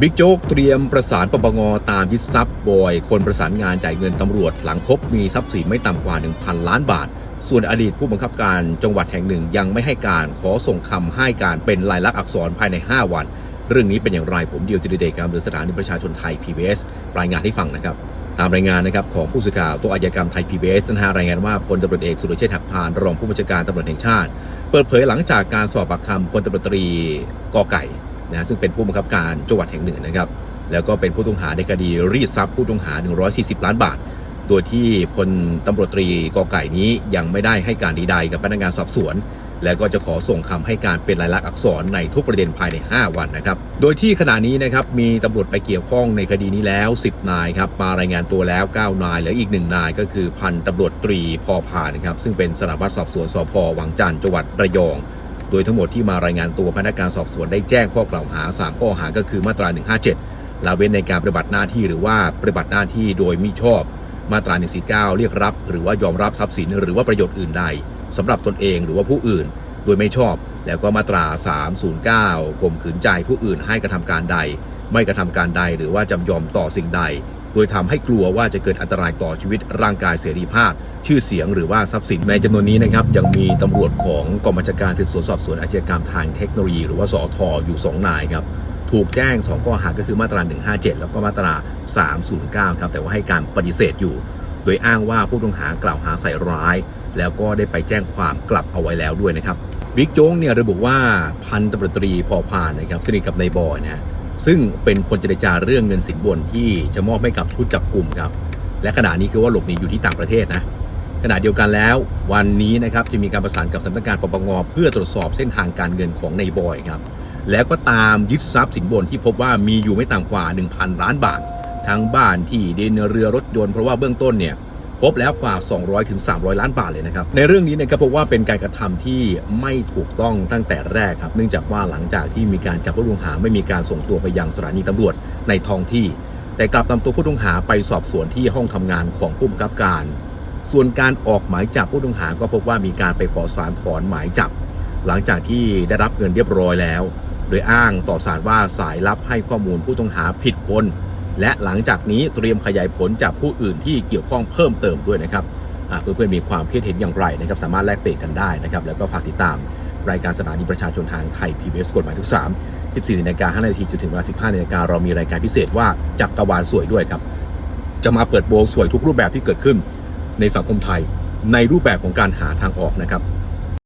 บิ๊กโจ๊กเตรียมประสานปปงตามยึดทรัพย์บอย คนประสานงานจ่ายเงินตำรวจ หลังพบมีทรัพย์สินไม่ต่ำกว่า 1,000 ล้านบาท ส่วนอดีตผู้บังคับการจังหวัดแห่งหนึ่งยังไม่ให้การขอส่งคำให้การเป็นลายลักษณ์อักษรภายใน 5 วัน เรื่องนี้เป็นอย่างไรผมเดียวจิเดการเดินสถานีประชาชนไทย PBS รายงานให้ฟังนะครับ ตามรายงานนะครับของผู้สื่อข่าวตัวอาชญากรรมไทย PBS นะฮะรายงานว่าพลตำรวจเอกสุรเชษฐ์หักพานรองผู้บัญชาการตำรวจแห่งชาติ เปิดเผยหลังจากการสอบปากคำพลตำรวจตรีกอไก่ นะซึ่งเป็นผู้บังคับการจังหวัดแห่งหนึ่งนะครับ แล้วก็เป็นผู้ต้องหาในคดีรีดทรัพย์ผู้ต้องหา 140 ล้านบาท โดยที่พลตำรวจตรีกอไก่นี้ยังไม่ได้ให้การใดๆกับพนักงานสอบสวน แล้วก็จะขอส่งคำให้การเป็นลายลักษณ์อักษรในทุกประเด็นภายใน 5 วันนะครับ โดยที่ขณะนี้นะครับมีตำรวจไปเกี่ยวข้องในคดีนี้แล้ว 10 นายครับมารายงานตัวแล้ว 9 นายเหลืออีก 1 นาย ก็คือพันตำรวจตรีพอพานนะครับซึ่งเป็นสารวัตรสอบสวนสพวังจันทร์จังหวัดระยอง ดยทั้งหมดที่มารายงานตัวพนักงานสอบสวนได้แจ้งข้อกล่าวหา 3 ข้อหาก็คือมาตรา 157 ละเว้นในการปฏิบัติหน้าที่หรือว่าปฏิบัติหน้าที่โดยมิชอบ มาตรา 149 เรียกรับ หรือว่ายอมรับทรัพย์สินหรือว่าประโยชน์อื่นใดสำหรับตนเองหรือว่าผู้อื่น โดยไม่ชอบ แล้วก็มาตรา 309ข่มขืนใจผู้อื่นให้กระทำการใด ไม่กระทำการใดหรือว่าจำยอมต่อสิ่งใด โดยทำให้กลัวว่าจะเกิดอันตรายต่อชีวิตร่างกายเสรีภาพ ชื่อเสียงหรือว่าทรัพย์สินในจำนวนนี้นะครับยังมีตำรวจของกองบัญชาการสืบสวนสอบสวนอาชญากรรมทางเทคโนโลยี หรือว่าสอทอยู่ 2 นายครับถูกแจ้ง 2 ข้อหาก็คือมาตรา 157 แล้วก็มาตรา 309 ครับแต่ว่าให้การปฏิเสธอยู่ โดยอ้างว่าผู้ต้องหากล่าวหาใส่ร้าย แล้วก็ได้ไปแจ้งความกลับเอาไว้แล้วด้วยนะครับบิ๊กโจ๊กเนี่ยระบุว่าพันตำรวจตรีพอพานนะครับสนิทกับนายบอยนะ ซึ่งเป็นคนเจรจาเรื่องเงินสินบนที่จะมอบให้กับชุดจับกลุ่มครับ และขณะนี้คือว่าหลบหนีอยู่ที่ต่างประเทศนะขณะเดียวกันแล้ววันนี้นะครับจะมีการประสานกับสำนักงานปปงเพื่อตรวจสอบเส้นทางการเงินของในบอยครับแล้วก็ตามยึดทรัพย์สินบนที่พบว่ามีอยู่ไม่ต่ำกว่า 1,000 ล้านบาท ทั้งบ้านที่ดินเรือรถยนต์เพราะว่าเบื้องต้นเนี่ย พบแล้วกว่า200ถึง300 ล้านบาทเลยนะครับ ในเรื่องนี้เนะครับพบว่าเป็นการกระทำที่ไม่ถูกต้องตั้งแต่แรกครับ เนื่องจากว่าหลังจากที่มีการจับผู้ต้องหาไม่มีการส่งตัวไปยังสถานีตำรวจในท้องที่ แต่กลับนำตัวผู้ต้องหาไปสอบสวนที่ห้องทำงานของผู้บังคับการ ส่วนการออกหมายจับผู้ต้องหาก็พบว่ามีการไปขอสารถอนหมายจับ หลังจากที่ได้รับเงินเรียบร้อยแล้ว โดยอ้างต่อสารว่าสายลับให้ข้อมูลผู้ต้องหาผิดคน และหลังจากนี้เตรียมขยายผลจากผู้อื่นที่เกี่ยวข้องเพิ่มเติมด้วยนะครับอ่าเพื่อนๆมีความคิดเห็นอย่างไรนะครับสามารถแลกเปลี่ยนกันได้นะครับแล้วก็ฝากติดตามรายการสถานีประชาชนทางไทย PBS กฎหมายทุก3 14นาฬิกา5นาทีจนถึงเวลา15นาฬิกาเรามีรายการพิเศษว่าจักรวาลสวยด้วยครับ จะมาเปิดโปงสวยทุกรูปแบบที่เกิดขึ้น ในสังคมไทยในรูปแบบของการหาทางออกนะครับ